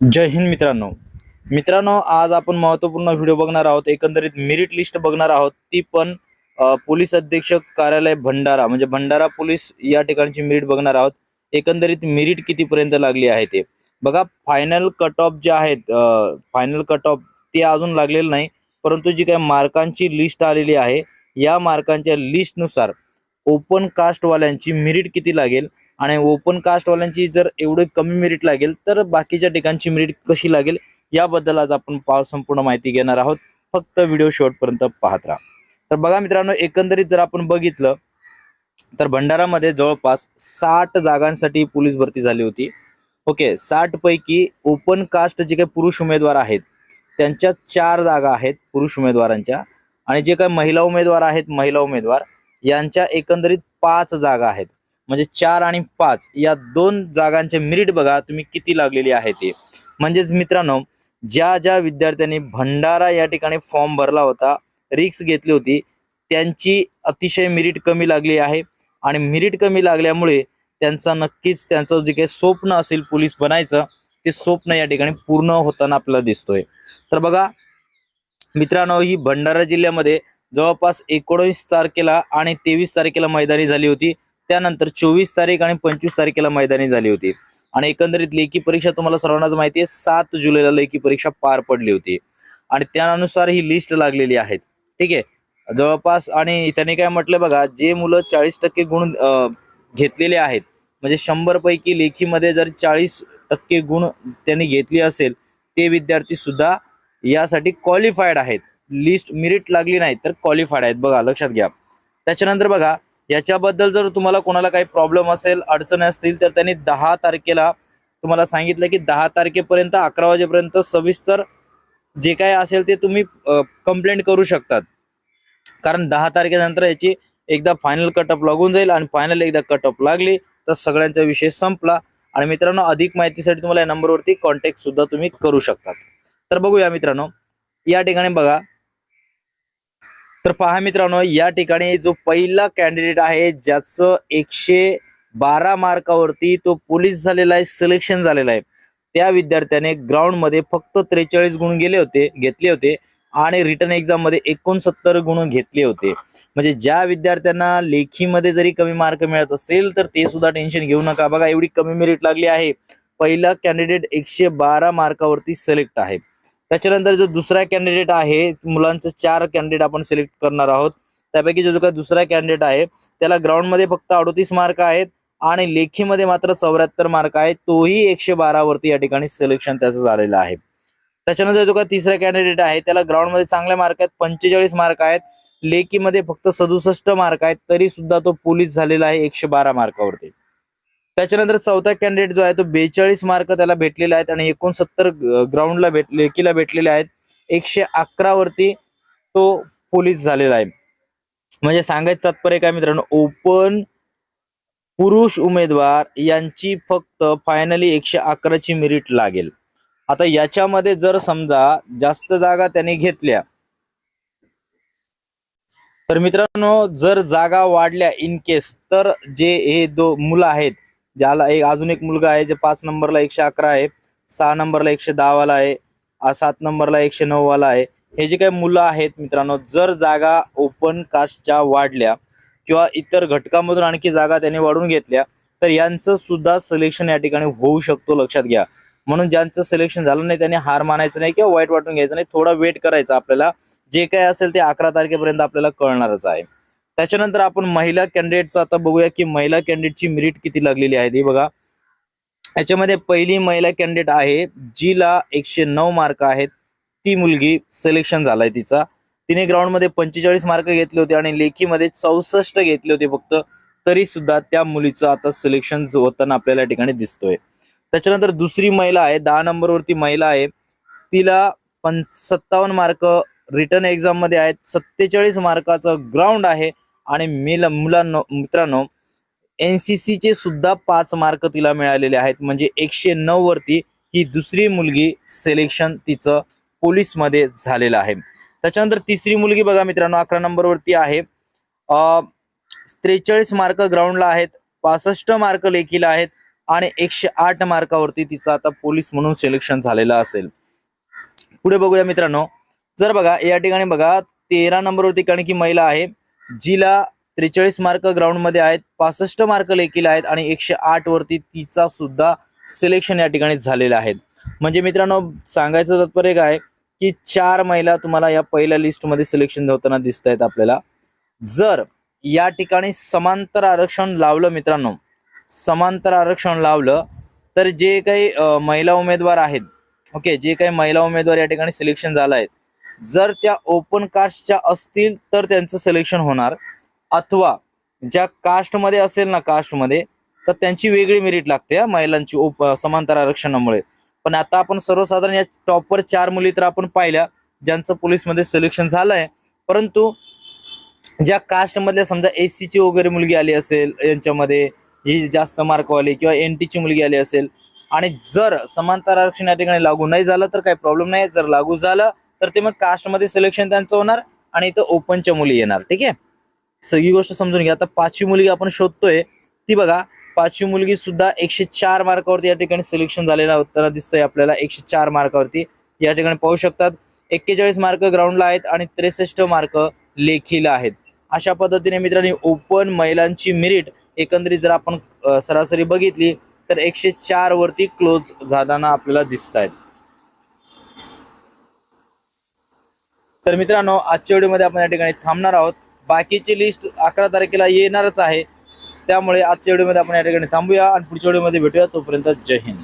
जय हिंद मित्रांनो. मित्रांनो आज आपण महत्त्वपूर्ण व्हिडिओ बघणार आहोत. एकंदरीत मेरिट लिस्ट बघणार आहोत. ती पण पोलीस अधीक्षक कार्यालय भंडारा म्हणजे भंडारा पोलीस या ठिकाणची मेरिट बघणार आहोत. एकंदरीत मेरिट कितीपर्यंत लागली आहे ते. बघा फायनल कट ऑफ जे आहेत फायनल कट ऑफ ते अजून लागलेलं नाही परंतु जी काही मार्कांची लिस्ट आलेली आहे या मार्कांच्या लिस्टनुसार ओपन कास्टवाल्यांची मेरिट किती लागेल? आणि ओपन कास्टवाल्यांची जर एवढी कमी मेरिट लागेल तर बाकीच्या ठिकाणची मेरिट कशी लागेल याबद्दल आज आपण संपूर्ण माहिती घेणार आहोत. फक्त व्हिडिओ शेवटपर्यंत पाहत राहा. तर बघा मित्रांनो एकंदरीत जर आपण बघितलं तर भंडारामध्ये जवळपास साठ जागांसाठी पोलीस भरती झाली होती. ओके साठ पैकी ओपन कास्ट जे काही पुरुष उमेदवार आहेत त्यांच्या चार जागा आहेत पुरुष उमेदवारांच्या. आणि जे काही महिला उमेदवार आहेत महिला उमेदवार यांच्या एकंदरीत पाच जागा आहेत. म्हणजे चार आणि पाच या दोन जागांचे मेरिट बघा तुम्ही किती लागलेली आहे ते. म्हणजेच मित्रांनो ज्या ज्या विद्यार्थ्यांनी भंडारा या ठिकाणी फॉर्म भरला होता रिक्स घेतली होती त्यांची अतिशय मिरीट कमी लागली आहे. आणि मिरीट कमी लागल्यामुळे त्यांचा नक्कीच त्यांचं जे काही स्वप्न असेल पोलीस बनायचं ते स्वप्न या ठिकाणी पूर्ण होताना आपल्याला दिसतोय. तर बघा मित्रांनो ही भंडारा जिल्ह्यामध्ये जवळपास एकोणीस तारखेला आणि तेवीस तारखेला मैदानी झाली होती. त्यानंतर चोवीस तारीख आणि पंचवीस तारखेला मैदानी झाली होती. आणि एकंदरीत लेखी परीक्षा तुम्हाला सर्वांनाच माहिती आहे सात जुलैला लेखी परीक्षा पार पडली होती. आणि त्यानुसार ही लिस्ट लागलेली आहे ठीक आहे? जवळपास आणि त्यांनी काय म्हटलं बघा जे मुलं चाळीस टक्के गुण घेतलेले आहेत म्हणजे शंभर पैकी लेखीमध्ये जर चाळीस टक्के गुण त्यांनी घेतली असेल ते विद्यार्थी सुद्धा यासाठी क्वालिफाईड आहेत. लिस्ट मिरिट लागली नाही तर क्वालिफाईड आहेत. बघा लक्षात घ्या. त्याच्यानंतर बघा याच्याबद्दल जर तुम्हाला कोणाला काही प्रॉब्लेम असेल अडचणी असतील तर त्यांनी दहा तारखेला तुम्हाला सांगितलं की दहा तारखेपर्यंत अकरा वाजेपर्यंत सविस्तर जे काय असेल ते तुम्ही कंप्लेंट करू शकतात. कारण दहा तारखेनंतर याची एकदा फायनल कटअप लागून जाईल आणि फायनल एकदा कटअप लागली तर सगळ्यांचा विषय संपला. आणि मित्रांनो अधिक माहितीसाठी तुम्हाला या नंबरवरती कॉन्टॅक्ट सुद्धा तुम्ही करू शकतात. तर बघूया मित्रांनो या ठिकाणी बघा तर पहा मित्रांनो या ठिकाणी जो पहिला कॅन्डिडेट आहे ज्याचं एकशे बारा मार्कावरती तो पोलीस झालेला आहे सिलेक्शन झालेला आहे. त्या विद्यार्थ्याने ग्राउंडमध्ये फक्त त्रेचाळीस गुण गेले होते घेतले होते आणि रिटर्न एक्झाममध्ये एकोणसत्तर गुण घेतले होते. म्हणजे ज्या विद्यार्थ्यांना लेखीमध्ये जरी कमी मार्क मिळत असतील तर ते सुद्धा टेन्शन घेऊ नका. बघा एवढी कमी मेरिट लागली आहे. पहिला कॅन्डिडेट एकशे बारा मार्कावरती सिलेक्ट आहे. त्याच्यानंतर जो दुसरा कॅन्डिडेट आहे मुलांचं चार कॅन्डिडेट आपण सिलेक्ट करणार आहोत. त्यापैकी जो काही दुसरा कॅन्डिडेट आहे त्याला ग्राउंडमध्ये फक्त अडोतीस मार्क आहेत आणि लेखीमध्ये मात्र चौऱ्याहत्तर मार्क आहेत. तोही एकशे बारावरती या ठिकाणी सिलेक्शन त्याचं झालेलं आहे. त्याच्यानंतर जो का तिसरा कॅन्डिडेट आहे त्याला ग्राउंडमध्ये चांगले मार्क आहेत पंचेचाळीस मार्क आहेत. लेखीमध्ये फक्त सदुसष्ट मार्क आहेत तरी सुद्धा तो पोलीस झालेला आहे एकशे बारा मार्कावरती त्याच्यानंतर चौथा कॅन्डिडेट जो आहे तो बेचाळीस मार्क त्याला भेटलेले आहेत आणि एकोणसत्तर ग्राउंडला भेट लेकीला भेटलेले आहेत. एकशे अकरा वरती तो पोलीस झालेला आहे. म्हणजे सांगायचं तात्पर्य काय मित्रांनो ओपन पुरुष उमेदवार यांची फक्त फायनली एकशे अकराची मिरिट लागेल. आता याच्यामध्ये जर समजा जास्त जागा त्यांनी घेतल्या तर मित्रांनो जर जागा वाढल्या इन केस तर जे हे दो मुलं आहेत ज्याला एक अजून एक मुलगा आहे जे पाच नंबरला एकशे अकरा आहे सहा नंबरला एकशे दहा वाला आहे सात नंबरला एकशे नऊ वाला आहे. हे जे काही मुलं आहेत मित्रांनो जर जागा ओपन कास्टच्या वाढल्या किंवा इतर घटकामधून आणखी जागा त्यांनी वाढून घेतल्या तर यांचं सुद्धा सिलेक्शन या ठिकाणी होऊ शकतो लक्षात घ्या. म्हणून ज्यांचं सिलेक्शन झालं नाही त्यांनी हार मानायचं नाही किंवा वाईट वाटून घ्यायचं नाही थोडा वेट करायचा आपल्याला. जे काय असेल ते अकरा तारखेपर्यंत आपल्याला कळणारच आहे. त्याच्यानंतर आपण महिला कॅन्डिडेटचं आता बघूया की महिला कॅन्डिडेटची मेरिट किती लागलेली आहे ती बघा. याच्यामध्ये पहिली महिला कॅन्डिडेट आहे जिला एकशे नऊ मार्क आहेत. ती मुलगी सिलेक्शन झालाय तिचा. तिने ग्राउंडमध्ये पंचेचाळीस मार्क घेतले होते आणि लेखीमध्ये चौसष्ट घेतले होते फक्त. तरी सुद्धा त्या मुलीचं आता सिलेक्शन होताना आपल्याला या ठिकाणी दिसतोय. त्याच्यानंतर दुसरी महिला आहे दहा नंबरवरती महिला आहे. तिला पण सत्तावन्न मार्क रिटर्न एक्झाममध्ये आहेत. सत्तेचाळीस मार्काचं ग्राउंड आहे. आणि मिल मुलांनो मित्रांनो एनसीसी चे सुद्धा पाच मार्क तिला मिळालेले आहेत. म्हणजे एकशे नऊ वरती ही दुसरी मुलगी सिलेक्शन तिचं पोलीसमध्ये झालेलं आहे. त्याच्यानंतर तिसरी मुलगी बघा मित्रांनो अकरा नंबरवरती आहे. त्रेचाळीस मार्क ग्राउंडला आहेत पासष्ट मार्क लेखीला आहेत आणि एकशे आठ मार्कावरती तिचं आता पोलीस म्हणून सिलेक्शन झालेलं असेल. पुढे बघूया मित्रांनो. जर बघा या ठिकाणी बघा तेरा नंबरवरती कारण की महिला आहे. जिला त्रेचाळीस मार्क ग्राउंडमध्ये आहेत पासष्ट मार्क लेखीला आहेत आणि एकशे आठ वरती तिचा सुद्धा सिलेक्शन या ठिकाणी झालेलं आहे. म्हणजे मित्रांनो सांगायचं तात्पर्य काय की चार महिला तुम्हाला या पहिल्या लिस्टमध्ये सिलेक्शन होताना दिसत आहेत आपल्याला. जर या ठिकाणी समांतर आरक्षण लावलं मित्रांनो समांतर आरक्षण लावलं तर जे काही महिला उमेदवार आहेत ओके जे काही महिला उमेदवार या ठिकाणी सिलेक्शन झाला आहेत जर त्या ओपन कास्टच्या असतील तर त्यांचं सिलेक्शन होणार. अथवा ज्या कास्टमध्ये असेल ना कास्टमध्ये तर त्यांची वेगळी मेरिट लागते हा महिलांची ओप समांतर आरक्षणामुळे. पण आता आपण सर्वसाधारण या टॉपवर चार मुली तर आपण पाहिल्या ज्यांचं पोलीसमध्ये सिलेक्शन झालं आहे परंतु ज्या कास्टमधल्या समजा एस सीची वगैरे मुलगी आली असेल यांच्यामध्ये ही जास्त मार्कवाली किंवा एन टीची मुलगी आली असेल आणि जर समांतर आरक्षण या ठिकाणी लागू नाही झालं तर काही प्रॉब्लेम नाही. जर लागू झालं तर ते मग कास्टमध्ये सिलेक्शन त्यांचं होणार आणि इथं ओपनच्या मुली येणार ठीक आहे? सगळी गोष्ट समजून घ्या. आता पाचवी मुलगी आपण शोधतोय ती बघा पाचवी मुलगी सुद्धा एकशे चार मार्कावरती या ठिकाणी सिलेक्शन झालेला होताना दिसतोय आपल्याला एकशे चार मार्कावरती या ठिकाणी पाहू शकतात एक्केचाळीस मार्क ग्राउंडला आहेत आणि त्रेसष्ट मार्क लेखीला आहेत. अशा पद्धतीने मित्रांनी ओपन महिलांची मिरिट एकंदरीत जर आपण सरासरी बघितली तर एकशे चार वरती क्लोज झाताना आपल्याला दिसत आहेत तर मित्रांनो आजच्या व्हिडिओमध्ये आपण या ठिकाणी थांबणार आहोत. बाकीची लिस्ट अकरा तारखेला येणारच आहे. त्यामुळे आजच्या व्हिडिओमध्ये आपण या ठिकाणी थांबूया आणि पुढच्या व्हिडिओमध्ये भेटूया. तोपर्यंत जय हिंद.